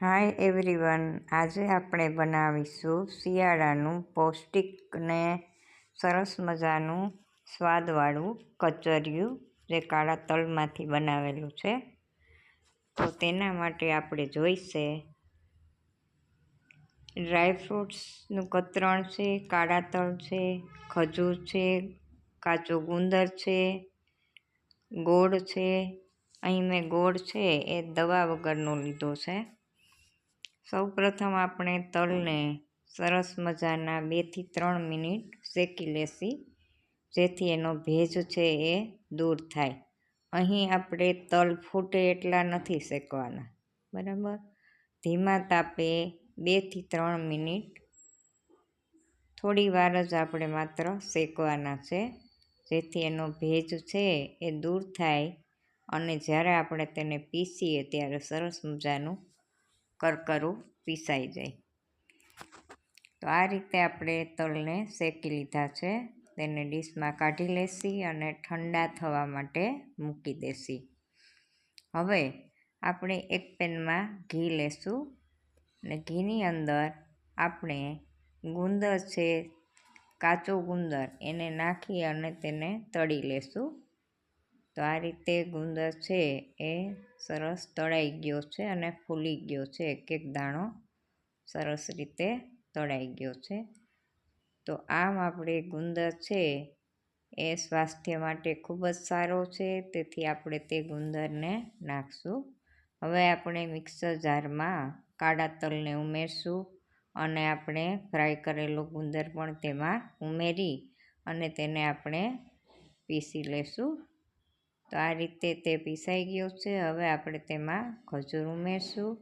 Hi everyone આજે આપણે બનાવીશું શિયાળાનું પૌષ્ટિક ને સરસ મજાનું સ્વાદવાળું કચરિયું જે કાળા તલમાંથી બનાવેલું છે. તો તેના માટે આપણે જોઈશે ડ્રાયફ્રૂટ્સનું કતરણ છે, કાળા તલ છે, ખજૂર છે, કાચો ગુંદર છે, ગોળ છે. અહીં મેં ગોળ છે, એ દવા વગરનો લીધો છે. સૌ પ્રથમ આપણે તલને સરસ મજાના બેથી ત્રણ મિનિટ શેકી લેશી. જેથી એનો ભેજ છે એ દૂર થાય. અહીં આપણે તલ ફૂટે એટલા નથી શેકવાના. બરાબર? ધીમા તાપે બેથી ત્રણ મિનિટ થોડી વાર જ આપણે માત્ર શેકવાના છે. જેથી એનો ભેજ છે એ દૂર થાય અને જ્યારે આપણે તેને પીસીએ ત્યારે સરસ મજાનું કરકરું પીસાઈ જાય. તો આ રીતે આપણે તલને શેકી લીધા છે. તેને ડીશમાં કાઢી લેશી અને ઠંડા થવા માટે મૂકી દેશી. હવે આપણે એક પેનમાં ઘી લેશું અને ઘીની અંદર આપણે ગુંદર છે, કાચો ગુંદર એને નાખી અને તેને તળી લેશું. તો આ રીતે ગુંદર છે એ સરસ તળાઈ ગયો છે અને ફૂલી ગયો છે. એક એક દાણો સરસ રીતે તળાઈ ગયો છે. તો આમ આપણે ગુંદર છે એ સ્વાસ્થ્ય માટે ખૂબ જ સારો છે. તેથી આપણે તે ગુંદરને નાખશું. હવે આપણે મિક્સર જારમાં કાળા તલને ઉમેરશું અને આપણે ફ્રાય કરેલો ગુંદર પણ તેમાં ઉમેરી અને તેને આપણે પીસી લેશું. તો આ રીતે તે પીસાઈ ગયો છે. હવે આપણે તેમાં ખજૂર ઉમેરશું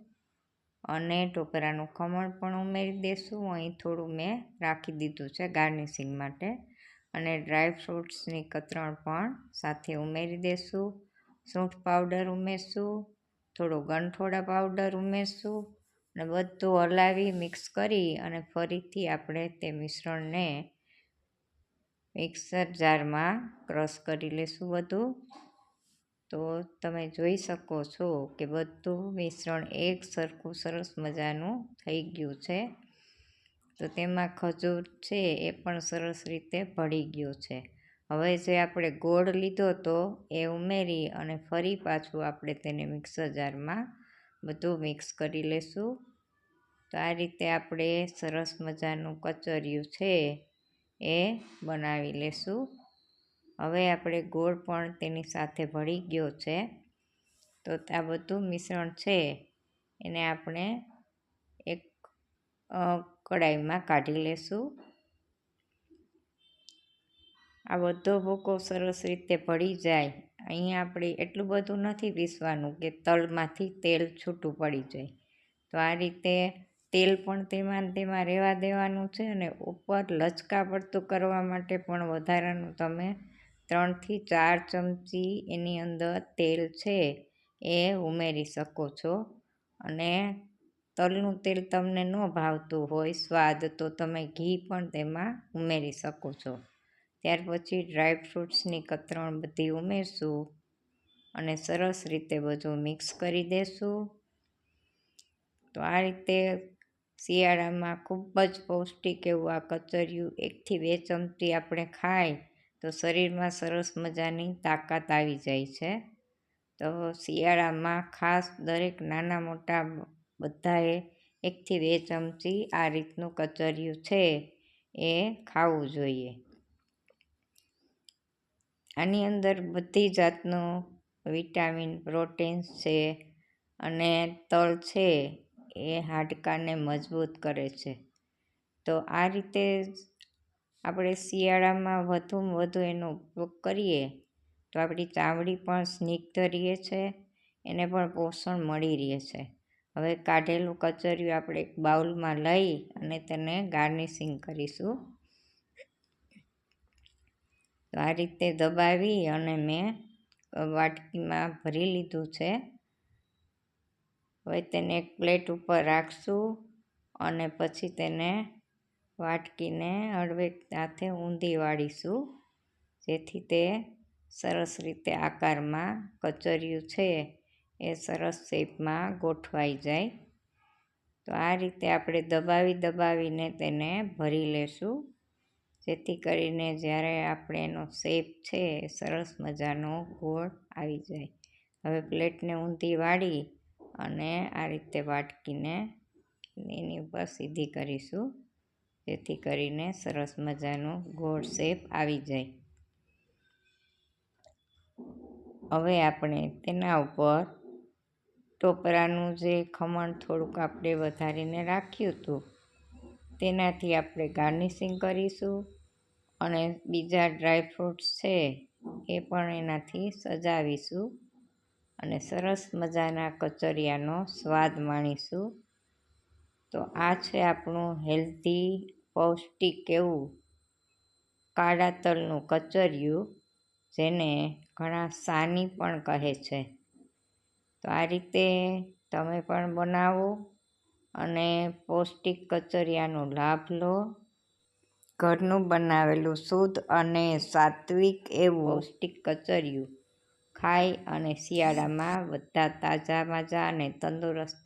અને ટોપરાનું ખમણ પણ ઉમેરી દઈશું અહીં થોડું મેં રાખી દીધું છે ગાર્નિશિંગ માટે અને ડ્રાય ફ્રૂટ્સની કતરણ પણ સાથે ઉમેરી દઈશું સૂંઠ પાવડર ઉમેરશું, થોડો ગંઠોડા પાવડર ઉમેરશું અને બધું હલાવી મિક્સ કરી અને ફરીથી આપણે તે મિશ્રણને મિક્સર જારમાં ક્રશ કરી લેશું બધું. તો તમે જોઈ શકો છો કે બધું મિશ્રણ એક સરખું સરસ મજાનું થઈ ગયું છે. તો તેમાં ખજૂર છે એ પણ સરસ રીતે ભળી ગયું છે. હવે જે આપણે ગોળ લીધો તો એ ઉમેરી અને ફરી પાછું આપણે તેને મિક્સર જારમાં બધું મિક્સ કરી લેશું. તો આ રીતે આપણે સરસ મજાનું કચરિયું છે એ બનાવી લેશું. હવે આપણે ગોળ પણ તેની સાથે ભળી ગયો છે. તો આ બધું મિશ્રણ છે. એને આપણે એક કડાઈમાં કાઢી લેશું. આ બધો ભૂકો સરસ રીતે ભળી જાય. અહીંયા આપણે એટલું બધું નથી પીસવાનું કે તલમાંથી તેલ છૂટું પડી જાય. તો આ રીતે તેલ પણ તેમાં તેમાં રહેવા દેવાનું છે અને ઉપર લચકા પડતું કરવા માટે પણ વધારાનું તમે ત્રણથી ચાર ચમચી એની અંદર તેલ છે એ ઉમેરી શકો છો. અને તલનું તેલ તમને ન ભાવતું હોય, સ્વાદ, તો તમે ઘી પણ તેમાં ઉમેરી શકો છો. ત્યાર પછી ડ્રાય ફ્રૂટ્સની કતરણ બધી ઉમેરશું અને સરસ રીતે બધું મિક્સ કરી દેશું. તો આ રીતે શિયાળામાં ખૂબ જ પૌષ્ટિક એવું આ કચરિયું એકથી બે ચમચી આપણે ખાય તો શરીરમાં સરસ મજાની તાકાત આવી જાય છે. તો શિયાળામાં ખાસ દરેક નાના મોટા બધાએ એકથી બે ચમચી આ રીતનું કચરિયું છે એ ખાવું જોઈએ. આની અંદર બધી જાતનું વિટામિન પ્રોટીન્સ છે અને તલ છે એ હાડકાને મજબૂત કરે છે. તો આ રીતે આપણે શિયાળામાં વધુમાં વધુ એનો ઉપયોગ કરીએ, તો આપણી ચામડી પણ સ્નિગ્ધ રહે છે, એને પણ પોષણ મળી રહે છે. હવે કાઢેલું કચરિયું આપણે એક બાઉલમાં લઈ અને તેને ગાર્નિશિંગ કરીશું. તો આ રીતે દબાવી અને મેં વાટકીમાં ભરી લીધું છે. હવે તેને એક પ્લેટ ઉપર રાખશું અને પછી તેને વાટકીને હળવેક સાથે ઊંધી વાળીશું, જેથી તે સરસ રીતે આકારમાં કચરિયું છે. એ સરસ શેપમાં ગોઠવાઈ જાય. તો આ રીતે આપણે દબાવી દબાવીને તેને ભરી લેશું, જેથી કરીને જ્યારે આપણે એનો શેપ છે એ સરસ મજાનો ગોળ આવી જાય. હવે પ્લેટને ઊંધી વાળી અને આ રીતે વાટકીને એની ઉપર સીધી કરીશું. જેથી કરીને સરસ મજાનો ગોળ શેપ આવી જાય. હવે આપણે તેના ઉપર ટોપરાનું જે ખમણ થોડુંક આપણે વધારીને રાખ્યું હતું, તેનાથી આપણે ગાર્નિશિંગ કરીશું અને બીજા ડ્રાય ફ્રૂટ્સ છે એ પણ એનાથી સજાવીશું અને સરસ મજાના કચરિયાનો સ્વાદ માણીશું. તો આ છે આપણું હેલ્ધી, પૌષ્ટિક એવું કાળા તલનું કચરિયું, જેને ઘણા સાની પણ કહે છે. તો આ રીતે તમે પણ બનાવો અને પૌષ્ટિક કચરિયાનો લાભ લો. ઘરનું બનાવેલું શુદ્ધ અને સાત્વિક એવું પૌષ્ટિક કચરિયું ખાઈ અને શિયાળામાં બધા તાજા, માજા અને તંદુરસ્ત